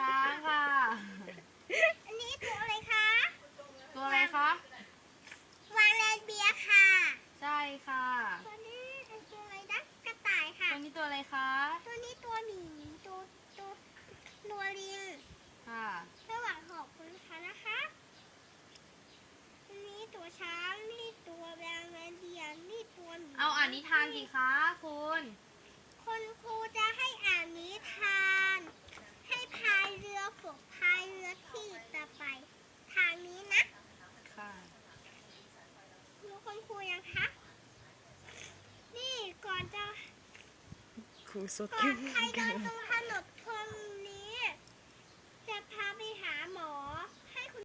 ช้างค่ะ อันนี้ตัวอะไรคะตัวอะไรคะ วางแรนเบียร์ค่ะ ใช่ค่ะ ตัวนี้เป็นตัวอะไรนะกระต่ายค่ะ ตัวนี้ตัวอะไรคะ ตัวนี้ตัวหมีตัวตัวตัวลิงค่ะ ระหว่างขอบคุณค่ะนะคะอันนี้ตัวช้าง นี่ตัวแบงแรนเบียร์นี่ตัวหมีเอาอ่านนิทานสิคะคุณคุณครูจะให้อ่านนิทาน ให้พายเรือฝึกพายเรือที่จะไป ทางนี้นะ ค่ะ รู้คุณครูยังคะ นี่